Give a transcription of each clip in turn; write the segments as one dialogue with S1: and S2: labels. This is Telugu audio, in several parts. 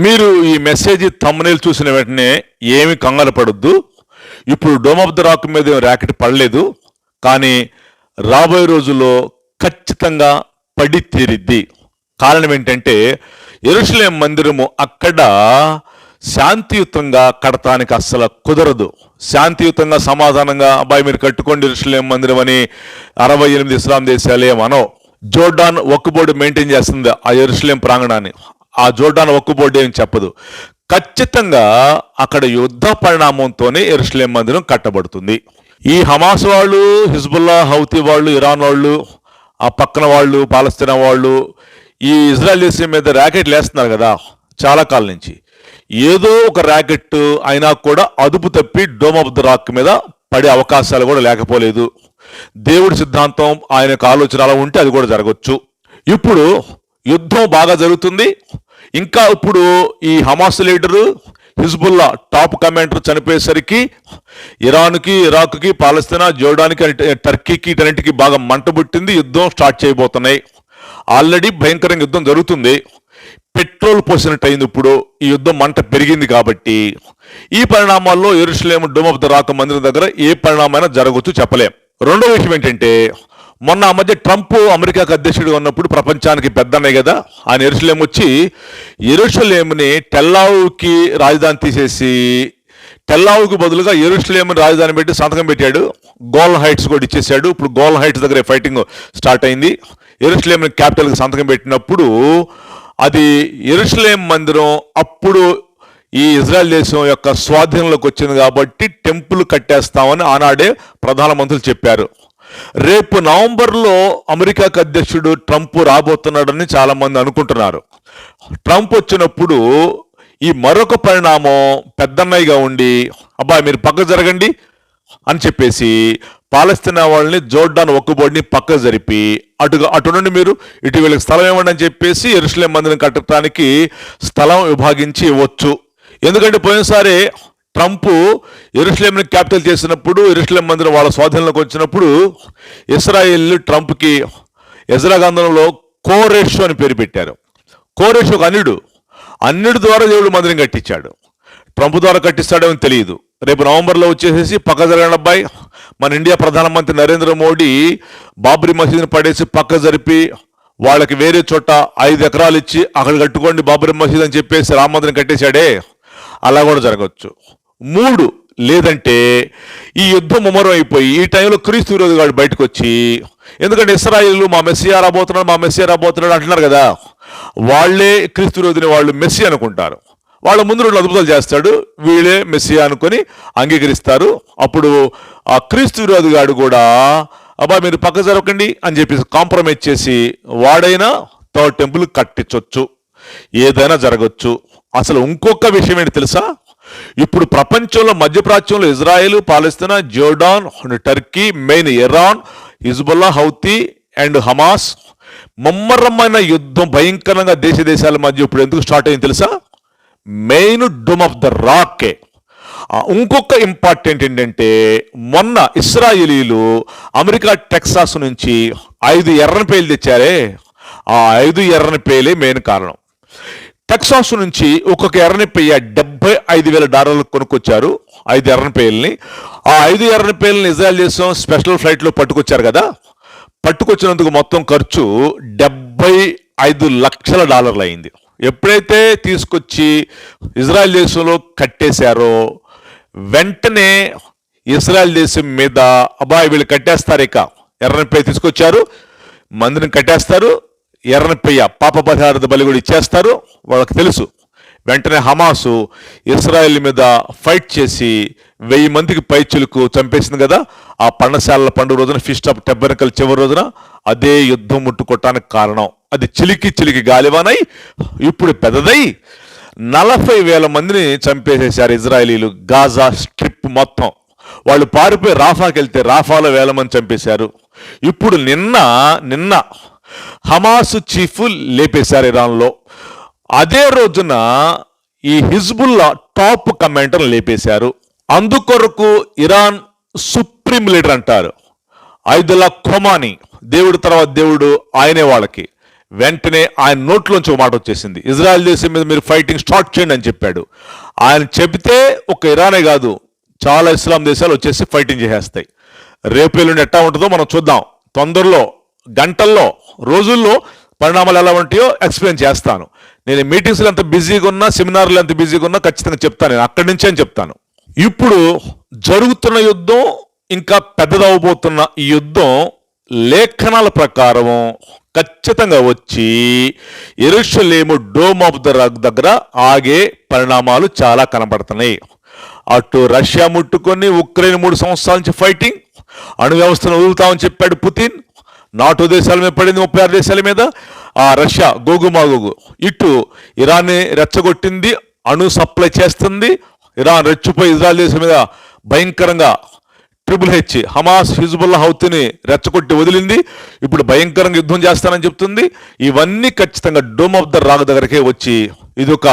S1: మీరు ఈ మెసేజ్ తమ్మునేలు చూసిన వెంటనే ఏమి కంగారు పడొద్దు. ఇప్పుడు డోమ్ ఆఫ్ ద రాక్ మీద ర్యాకెట్ పడలేదు. కానీ రాబోయే రోజుల్లో ఖచ్చితంగా పడి తీరిద్ది. కారణం ఏంటంటే ఎరుషలేం మందిరము అక్కడ శాంతియుతంగా కడతానికి అస్సలు కుదరదు. శాంతియుతంగా సమాధానంగా అబ్బాయి మీరు కట్టుకోండి ఎరుషలేం మందిరం అని అరవై ఎనిమిది ఇస్లాం దేశాలు ఏమనో జోర్డాన్ ఒక్కబోర్డు మెయింటైన్ చేస్తుంది ఆ ఎరుషలేం ప్రాంగణాన్ని. ఆ జోర్డాన్ ఒక్కబోర్డు ఏం చెప్పదు. ఖచ్చితంగా అక్కడ యుద్ధ పరిణామంతోనే ఎరుషలేం మందిరం కట్టబడుతుంది. ఈ హమాస్ వాళ్ళు హిజ్బుల్లా హౌతీ వాళ్ళు ఇరాన్ వాళ్ళు ఆ పక్కన వాళ్ళు పాలస్తీనా వాళ్ళు ఈ ఇజ్రాయలీస్ మీద ర్యాకెట్లు వేస్తున్నారు కదా చాలా కాలం నుంచి. ఏదో ఒక ర్యాకెట్ అయినా కూడా అదుపు తప్పి డోమ్ ఆఫ్ ద రాక్ మీద పడే అవకాశాలు కూడా లేకపోలేదు. దేవుడి సిద్ధాంతం ఆయన యొక్క ఆలోచన అలా ఉంటే అది కూడా జరగచ్చు. ఇప్పుడు యుద్ధం బాగా జరుగుతుంది. ఇంకా ఇప్పుడు ఈ Hamas leader Hezbollah top commander చనిపోయేసరికి ఇరాన్కి ఇరాక్కి పాలస్తీనా జోర్డాన్కి టర్కీకి ఇటన్నిటికీ బాగా మంట పుట్టింది. యుద్ధం స్టార్ట్ చేయబోతున్నాయి. ఆల్రెడీ భయంకరంగా యుద్ధం జరుగుతుంది. పెట్రోల్ పోసినట్టు అయింది ఇప్పుడు. ఈ యుద్ధం మంట పెరిగింది కాబట్టి. ఈ పరిణామాల్లో ఎరుషలేం డోమ్ ఆఫ్ ద రాక మందిరం దగ్గర ఏ పరిణామైనా జరగవచ్చు చెప్పలేం. రెండో విషయం ఏంటంటే మొన్న ఆ మధ్య ట్రంప్ అమెరికాకు అధ్యక్షుడు ఉన్నప్పుడు ప్రపంచానికి పెద్దనే కదా. ఆయన ఎరుసలేం వచ్చి ఎరుసలేముని టెల్లావుకి రాజధాని తీసేసి టెల్లావుకి బదులుగా ఎరుషలేం రాజధాని పెట్టి సంతకం పెట్టాడు. గోల్ హైట్స్ కూడా ఇచ్చేసాడు ఇప్పుడు గోల్ హైట్స్ దగ్గర ఫైటింగ్ స్టార్ట్ అయింది. ఎరుసలేం క్యాపిటల్కి సంతకం పెట్టినప్పుడు అది ఎరుసలేం మందిరం అప్పుడు ఈ ఇజ్రాయెల్ దేశం యొక్క స్వాధీనంలోకి వచ్చింది కాబట్టి టెంపుల్ కట్టేస్తామని ఆనాడే ప్రధానమంత్రులు చెప్పారు. రేపు నవంబర్లో అమెరికాకు అధ్యక్షుడు ట్రంప్ రాబోతున్నాడని చాలామంది అనుకుంటున్నారు. ట్రంప్ వచ్చినప్పుడు ఈ మరొక పరిణామం పెద్దన్నయ్యగా ఉండి అబ్బాయి మీరు పక్క జరగండి అని చెప్పేసి పాలస్తీనా వాళ్ళని జోర్డాన్ ఒక్కబోడిని పక్క జరిపి అటు అటు నుండి మీరు ఇటు వీళ్ళకి స్థలం ఇవ్వండి అని చెప్పేసి ఎరుసలేం మందిరం కట్టడానికి స్థలం విభాగించి ఇవ్వచ్చు. ఎందుకంటే పోయినసారి ట్రంప్ ఎరుసలేంని క్యాపిటల్ చేసినప్పుడు ఎరుస్లేం మందిరం వాళ్ళ స్వాధీనంలోకి వచ్చినప్పుడు ఇస్రాయిల్ని ట్రంప్కి ఎజ్రాగంధంలో గ్రంథంలో కోరేషు అని పేరు పెట్టారు. కోరేషు ఒక అన్యుడు. అన్యుడి ద్వారా దేవుడు మందిరం కట్టించాడు. ట్రంప్ ద్వారా కట్టిస్తాడేమో తెలియదు. రేపు నవంబర్లో వచ్చేసేసి పక్క జరిగిన అబ్బాయి మన ఇండియా ప్రధానమంత్రి నరేంద్ర మోడీ బాబ్రీ మసీదుని పడేసి పక్క జరిపి వాళ్ళకి వేరే చోట ఐదు ఎకరాలు ఇచ్చి అక్కడ కట్టుకోండి బాబ్రీ మసీద్ అని చెప్పేసి రామ మందిరం కట్టేశాడే. అలా కూడా జరగచ్చు. మూడు లేదంటే ఈ యుద్ధం ముమ్మరం అయిపోయి ఈ టైంలో క్రీస్తు విరోధి గాడు బయటకు వచ్చి ఎందుకంటే ఇస్రాయిల్ మా మెస్సియా రాబోతున్నాడు మా మెస్సియా రాబోతున్నాడు అంటున్నారు కదా వాళ్ళే క్రీస్తు విరోధిని వాళ్ళు మెస్సి అనుకుంటారు. వాళ్ళ ముందు రెండు అద్భుతాలు చేస్తాడు వీళ్ళే మెస్సియా అనుకొని అంగీకరిస్తారు. అప్పుడు ఆ క్రీస్తు విరోధి గాడు కూడా అబ్బా మీరు పక్క జరగకండి అని చెప్పేసి కాంప్రమైజ్ చేసి వాడైనా థర్డ్ టెంపుల్ కట్టించవచ్చు ఏదైనా జరగచ్చు. అసలు ఇంకొక విషయం ఏంటి తెలుసా? ఇప్పుడు ప్రపంచంలో మధ్యప్రాచ్యంలో Israel Palestine Jordan Turkey main Iran Hezbollah Houthi and Hamas ముమ్మరమైన యుద్ధం భయంకరంగా దేశ దేశాల మధ్య ఇప్పుడు ఎందుకు స్టార్ట్ అయింది తెలుసా? మెయిన్ డూమ్ ఆఫ్ ద రాకే. ఇంకొక ఇంపార్టెంట్ ఏంటంటే మొన్న ఇస్రాయేలీలు అమెరికా టెక్సాస్ నుంచి ఐదు ఎర్రని పేలు తెచ్చారే. ఆ ఐదు ఎర్రని పేలే మెయిన్ కారణం. టెక్సాస్ నుంచి ఒక్కొక్క ఎర్రని పెయ్య డెబ్బై ఐదు వేల డాలర్లు కొనుక్కొచ్చారు. ఐదు ఎర్రనిపేయల్ని ఆ ఐదు ఎర్రనిపేయల్ని ఇజ్రాయల్ దేశం స్పెషల్ ఫ్లైట్లో పట్టుకొచ్చారు కదా. పట్టుకొచ్చినందుకు మొత్తం ఖర్చు డెబ్బై ఐదు లక్షల డాలర్లు అయింది. ఎప్పుడైతే తీసుకొచ్చి ఇజ్రాయెల్ దేశంలో కట్టేశారో వెంటనే ఇజ్రాయెల్ దేశం మీద అబ్బాయి వీళ్ళు కట్టేస్తారు ఇక. ఎర్రనిపై తీసుకొచ్చారు. మందిని కట్టేస్తారు. ఎర్రనప్పయ్య పాప పరిహారత బలి కూడా వాళ్ళకి తెలుసు. వెంటనే హమాసు ఇస్రాయెల్ మీద ఫైట్ చేసి వెయ్యి మందికి పైచులకు చంపేసింది కదా. ఆ పండశాలల పండుగ రోజున ఫిస్ట్ ఆఫ్ టెబ్బరికల్ చివరి రోజున అదే యుద్ధం ముట్టుకోవటానికి కారణం. అది చిలికి చిలికి గాలివానై ఇప్పుడు పెద్దదై నలభై వేల మందిని చంపేసేశారు ఇజ్రాయలీలు గాజా స్ట్రిప్ మొత్తం. వాళ్ళు పారిపోయి రాఫాకి వెళ్తే రాఫాలో వేల మంది చంపేశారు. ఇప్పుడు నిన్న నిన్న హమాసు చీఫ్ లేపేశారు ఇరాన్లో. అదే రోజున ఈ హిజ్బుల్లా టాప్ కమాండర్ లేపేశారు. అందుకొరకు ఇరాన్ సుప్రీం లీడర్ అంటారు. ఐదులా ఖొమాని దేవుడు తర్వాత దేవుడు ఆయనే వాళ్ళకి. వెంటనే ఆయన నోట్లోంచి ఒక మాట వచ్చేసింది. ఇజ్రాయెల్ దేశం మీద మీరు ఫైటింగ్ స్టార్ట్ చేయండి అని చెప్పాడు. ఆయన చెబితే ఒక ఇరానే కాదు చాలా ఇస్లాం దేశాలు వచ్చేసి ఫైటింగ్ చేసేస్తాయి. రేపు ఎల్లుండి ఎట్టా ఉంటుందో మనం చూద్దాం. తొందరలో గంటల్లో రోజుల్లో పరిణామాలు ఎలా ఉంటాయో ఎక్స్ప్లెయిన్ చేస్తాను. నేను మీటింగ్స్లో ఎంత బిజీగా ఉన్నా సెమినార్లు ఎంత బిజీగా ఉన్నా ఖచ్చితంగా చెప్తాను. నేను అక్కడి నుంచే చెప్తాను. ఇప్పుడు జరుగుతున్న యుద్ధం ఇంకా పెద్దదవబోతున్న ఈ యుద్ధం లేఖనాల ప్రకారం ఖచ్చితంగా వచ్చి ఎరుషలేము డోమ్ ఆఫ్ ద రగ్ దగ్గర ఆగే పరిణామాలు చాలా కనబడుతున్నాయి. అటు రష్యా ముట్టుకొని ఉక్రెయిన్ మూడు సంవత్సరాల నుంచి ఫైటింగ్ అణు వ్యవస్థను వదులుతామని చెప్పాడు పుతిన్. నాటో దేశాల మీద పడింది ముప్పై ఆరు దేశాల మీద. ఆ రష్యా గోగుమాగోగు ఇటు ఇరాన్ని రెచ్చగొట్టింది అణు సప్లై చేస్తుంది. ఇరాన్ రెచ్చిపోయి ఇజ్రాయల్ దేశం మీద భయంకరంగా ట్రిపుల్ హెచ్ హమాస్ హిజుబుల్లా హౌతిని రెచ్చగొట్టి వదిలింది. ఇప్పుడు భయంకరంగా యుద్ధం చేస్తానని చెప్తుంది. ఇవన్నీ ఖచ్చితంగా డోమ్ ఆఫ్ ద రాగ్ దగ్గరకే వచ్చి ఇది ఒక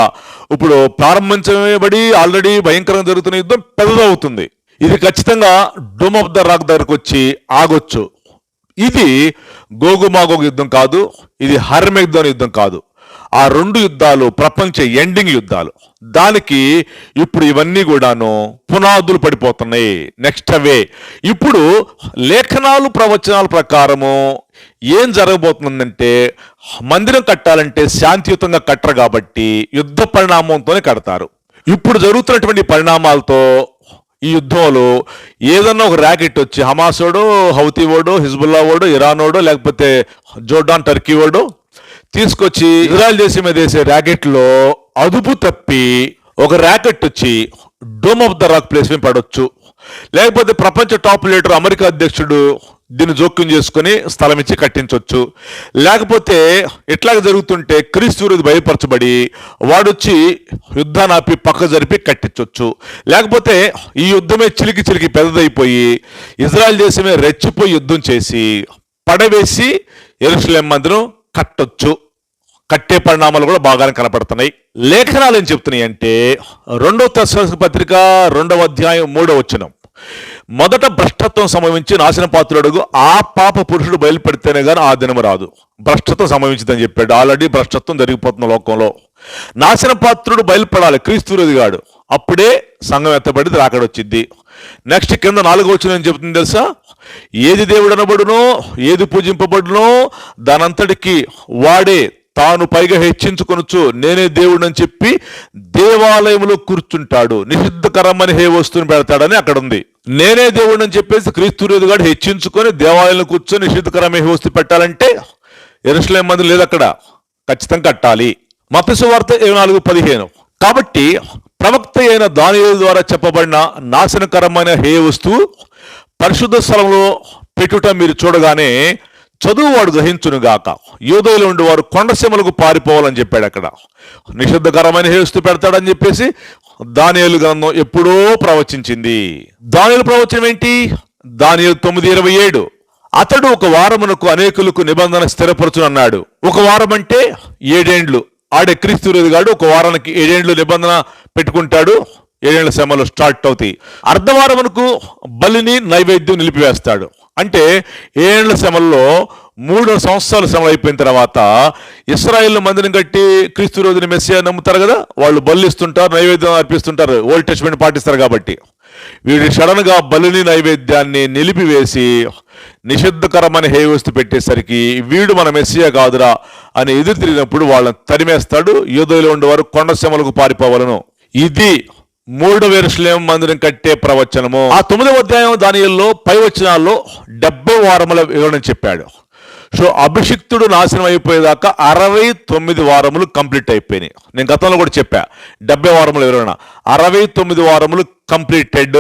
S1: ఇప్పుడు ప్రారంభించబడి ఆల్రెడీ భయంకరంగా జరుగుతున్న యుద్ధం పెద్దదవుతుంది. ఇది ఖచ్చితంగా డోమ్ ఆఫ్ ద రాగ్ దగ్గరకు వచ్చి ఆగొచ్చు. ఇది గోగుమాగోగు యుద్ధం కాదు ఇది హర్మెగ్దోన్ యుద్ధం కాదు. ఆ రెండు యుద్ధాలు ప్రపంచ ఎండింగ్ యుద్ధాలు. దానికి ఇప్పుడు ఇవన్నీ కూడాను పునాదులు పడిపోతున్నాయి. నెక్స్ట్ అవే. ఇప్పుడు లేఖనాలు ప్రవచనాల ప్రకారము ఏం జరగబోతుందంటే మందిరం కట్టాలంటే శాంతియుతంగా కట్టరు కాబట్టి యుద్ధ పరిణామంతోనే కడతారు. ఇప్పుడు జరుగుతున్నటువంటి పరిణామాలతో ఈ యుద్ధంలో ఏదన్నా ఒక ర్యాకెట్ వచ్చి హమాసోడు హౌతీ ఓడో హిజ్బుల్లా వాడు ఇరాన్ ఓడో లేకపోతే జోర్డాన్ టర్కీ వాడు తీసుకొచ్చి ఇజ్రాయల్ దేశం మీద వేసే ర్యాకెట్లో అదుపు తప్పి ఒక ర్యాకెట్ వచ్చి dome of the rock place మీద పడవచ్చు లేకపోతే ప్రపంచ టాప్ లీడర్ అమెరికా అధ్యక్షుడు దీన్ని జోక్యం చేసుకుని స్థలం ఇచ్చి కట్టించవచ్చు లేకపోతే ఎట్లాగ జరుగుతుంటే క్రీస్తు భయపరచబడి వాడొచ్చి యుద్ధాన్ని ఆపి పక్క జరిపి కట్టించవచ్చు లేకపోతే ఈ యుద్ధమే చిలికి చిలికి పెద్దదైపోయి ఇజ్రాయెల్ దేశమే రెచ్చిపోయి యుద్ధం చేసి పడవేసి ఎరుసలేం మందిరం కట్టొచ్చు. కట్టే పరిణామాలు కూడా బాగానే కనపడుతున్నాయి. లేఖనాలు ఏం చెప్తున్నాయి అంటే రెండవ దశ పత్రిక రెండవ అధ్యాయం మూడవ వచ్చినం మొదట భ్రష్టత్వం సంభవించి నాశన పాత్రుడు ఆ పాప పురుషుడు బయలుపెడితేనే కానీ ఆ దినము రాదు. భ్రష్టత్వం సంభవించిందని చెప్పాడు. ఆల్రెడీ భ్రష్టత్వం జరిగిపోతున్న లోకంలో. నాశన పాత్రుడు బయలుపడాలి క్రీస్తురదిగాడు అప్పుడే సంఘం ఎత్తబడి రాకడొచ్చింది నెక్స్ట్ కింద నాలుగో వచ్చిన ఏం చెబుతుంది తెలుసా? ఏది దేవుడు అనబడునో ఏది పూజింపబడునో దానంతటికి వాడే తాను పైగా హెచ్చించుకొనొచ్చు నేనే దేవుడు చెప్పి దేవాలయంలో కూర్చుంటాడు. నిషిద్ధకరమని హే వస్తువుని పెడతాడని అక్కడ ఉంది నేనే దేవుడు అని చెప్పేసి క్రీస్తు గాడు హెచ్చించుకొని దేవాలయంలో కూర్చొని నిషిద్ధకరమే హే వస్తువు పెట్టాలంటే ఎరుసలేం మంది లేదు అక్కడ. ఖచ్చితంగా కట్టాలి. మతసు వార్త ఇరవై నాలుగు పదిహేను. కాబట్టి ప్రవక్త అయిన దానియుల ద్వారా చెప్పబడిన నాశనకరమైన హే వస్తువు పరిశుద్ధ స్థలంలో పెట్టుట మీరు చూడగానే చదువు వాడు గ్రహించునుగాక యోధులు ఉండి వారు కొండసీమలకు పారిపోవాలని చెప్పాడు అక్కడ. నిషిద్ధకరమైన హేస్తు పెడతాడని చెప్పేసి దానియలు గ్రంథం ఎప్పుడో ప్రవచించింది. దానియలు ప్రవచనం ఏంటి? దానియలు తొమ్మిది ఇరవై ఏడు. అతడు ఒక వారమునకు అనేకులకు నిబంధన స్థిరపరచునన్నాడు ఒక వారం అంటే ఏడేండ్లు. ఆడే క్రీస్తు గాడు ఒక వారానికి ఏడేండ్లు నిబంధన పెట్టుకుంటాడు. ఏడేళ్ళ శ్రమలు స్టార్ట్ అవుతాయి. అర్ధవారమునకు బలిని నైవేద్యం నిలిపివేస్తాడు. అంటే ఏళ్ళ శ్రమల్లో మూడు సంవత్సరాల శ్రమలు అయిపోయిన తర్వాత ఇస్రాయిల్ మందిని కట్టి క్రీస్తు రోజుని మెస్సియా నమ్ముతారు కదా? వాళ్ళు బలిస్తుంటారు నైవేద్యం అర్పిస్తుంటారు ఓల్డ్ టెస్ట్మెంట్ పాటిస్తారు కాబట్టి. వీడి సడన్గా బలిని నైవేద్యాన్ని నిలిపివేసి నిషిద్ధకరమైన హేవస్తు పెట్టేసరికి వీడు మన మెస్సియా కాదురా అని ఎదురు తిరిగినప్పుడు వాళ్ళని తరిమేస్తాడు యోధులు ఉండేవారు శ్రమలకు పారిపోవాలను. ఇది మూడు వెరుసలేం మందిరం కట్టే ప్రవచనము. ఆ తొమ్మిదవ అధ్యాయం దానిలో పై వచనాల్లో డెబ్బై వారముల వివరణ చెప్పాడు. సో అభిషిక్తుడు నాశనం అయిపోయేదాకా అరవై తొమ్మిది వారములు కంప్లీట్ అయిపోయినాయి. నేను గతంలో కూడా చెప్పా డెబ్బై వారముల వివరణ. అరవై తొమ్మిది వారములు కంప్లీటెడ్.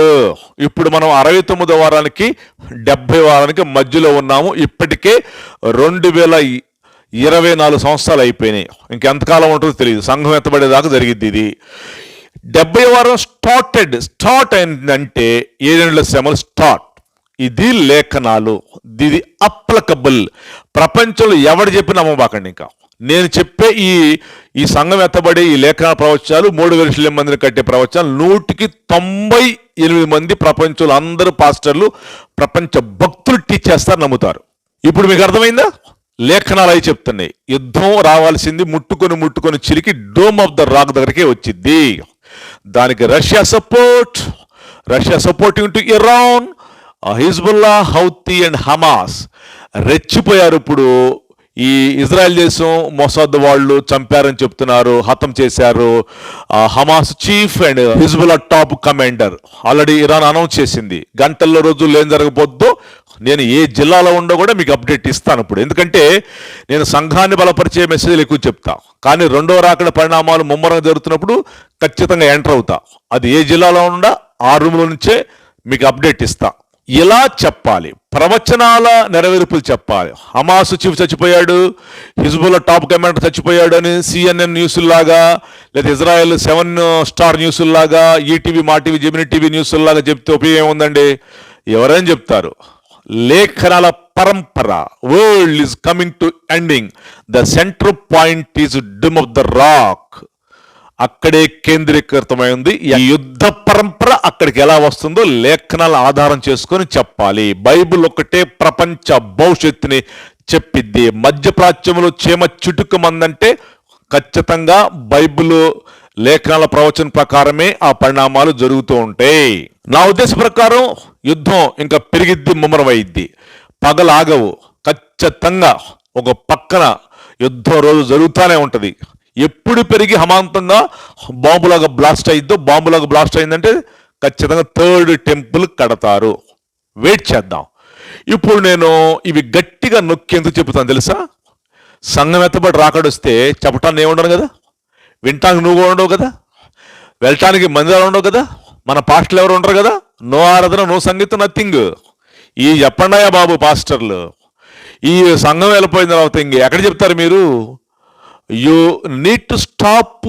S1: ఇప్పుడు మనం అరవై తొమ్మిది వారానికి డెబ్బై వారానికి మధ్యలో ఉన్నాము. ఇప్పటికే రెండు వేల ఇరవై నాలుగు సంవత్సరాలు అయిపోయినాయి. ఇంకెంతకాలం ఉంటుందో తెలియదు. సంఘం ఎత్తబడేదాకా జరిగింది ఇది. డెబ్బై వారం స్టార్టెడ్ స్టార్ట్ అయిందంటే ఏడేళ్ళ శ్రమలు స్టార్ట్ ఇది లేఖనాలు. ఇది అప్లకబుల్ ప్రపంచంలో ఎవడు చెప్పిన నమ్మబాకండి ఇంకా. నేను చెప్పే ఈ ఈ సంఘం ఎత్తబడే ఈ లేఖన ప్రవచనాలు మూడు వేల మందిని కట్టే ప్రవచనాలు నూటికి తొంభై ఎనిమిది మంది ప్రపంచంలో అందరూ పాస్టర్లు ప్రపంచ భక్తులు టీచ్ చేస్తారు నమ్ముతారు. ఇప్పుడు మీకు అర్థమైందా? లేఖనాలు అయి చెప్తున్నాయి. యుద్ధం రావాల్సింది ముట్టుకొని ముట్టుకొని చిరికి డోమ్ ఆఫ్ ద రాక్ దగ్గరికే వచ్చింది. దానికి Russia support Russia supporting to Iran Hezbollah Houthi and Hamas రెచ్చిపోయారు ఇప్పుడు. ఈ ఇజ్రాయెల్ దేశం మొసాద్ వాళ్ళు చంపారని చెప్తున్నారు హతం చేశారు. Hamas chief and Hezbollah top commander. Already Iran announce చేసింది. గంటల్లో రోజు ఏం జరగబోద్దో నేను ఏ జిల్లాలో ఉండో కూడా మీకు అప్డేట్ ఇస్తాను ఇప్పుడు. ఎందుకంటే నేను సంఘాన్ని బలపరిచే మెసేజ్లు ఎక్కువ చెప్తా. కానీ రెండో రాకడ పరిణామాలు ముమ్మరంగా జరుగుతున్నప్పుడు ఖచ్చితంగా ఎంటర్ అవుతా. అది ఏ జిల్లాలో ఉండా ఆ రూమ్లో నుంచే మీకు అప్డేట్ ఇస్తా. ఇలా చెప్పాలి. ప్రవచనాల నెరవేర్పులు చెప్పాలి. హమాసు చీఫ్ చచ్చిపోయాడు హిజ్బుల్లా టాప్ కమాండర్ చచ్చిపోయాడు అని సిఎన్ఎన్ న్యూస్లాగా లేదా Israel seven star న్యూస్లాగా ETV Maa TV Gemini TV news లాగా చెప్తే ఉపయోగం ఏముందండి ఎవరైనా చెప్తారు. లేఖనాల పరంపర. World is coming to ending the center point is dome of the rock అక్కడే కేంద్రీకృతమై ఉంది. ఈ యుద్ధ పరంపర అక్కడికి ఎలా వస్తుందో లేఖనాల ఆధారం చేసుకొని చెప్పాలి. బైబిల్ ఒకటే ప్రపంచ భవిష్యత్తుని చెప్పిద్ది. చేమ చిటుకు మందంటే ఖచ్చితంగా బైబిల్ లేఖనాల ప్రవచన ప్రకారమే ఆ పరిణామాలు జరుగుతూ ఉంటాయి. నా ఉద్దేశ ప్రకారం యుద్ధం ఇంకా పెరిగిద్ది ముమ్మరమైద్ది. పగలాగవు ఖచ్చితంగా ఒక పక్కన యుద్ధం రోజు జరుగుతూనే ఉంటుంది. ఎప్పుడు పెరిగి హమాంతంగా బాంబులాగా బ్లాస్ట్ అయిద్దో బాంబులాగా బ్లాస్ట్ అయిందంటే ఖచ్చితంగా థర్డ్ టెంపుల్ కడతారు. వెయిట్ చేద్దాం. ఇప్పుడు నేను ఇవి గట్టిగా నొక్కేందుకు చెబుతాను తెలుసా? సంఘం ఎత్తబడి రాకడొస్తే చెప్పటాన్ని ఏముండను కదా? వింటానికి నువ్వు ఉండవు కదా? వెళ్ళటానికి మందిరాలు ఉండవు కదా? మన పాస్టర్లు ఎవరు ఉండరు కదా? నో ఆరాధన నో సంగీతం నథింగ్ ఈ చెప్పండాయా బాబు పాస్టర్లు ఈ సంఘం వెళ్ళిపోయిన తర్వాత ఇంక ఎక్కడ చెప్తారు మీరు? You need to stop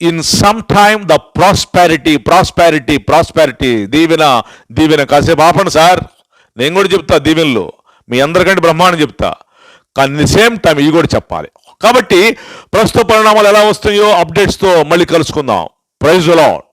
S1: in some time the prosperity prosperity prosperity దీవెన దీవెన. కాసేపు ఆపండి సార్. నేను కూడా చెప్తా దీవెనలు. మీ అందరికంటే బ్రహ్మాండం చెప్తా. కానీ సేమ్ టైం ఇవి కూడా చెప్పాలి. కాబట్టి ప్రస్తుత పరిణామాలు ఎలా వస్తాయో అప్డేట్స్తో మళ్ళీ కలుసుకుందాం. Praise lord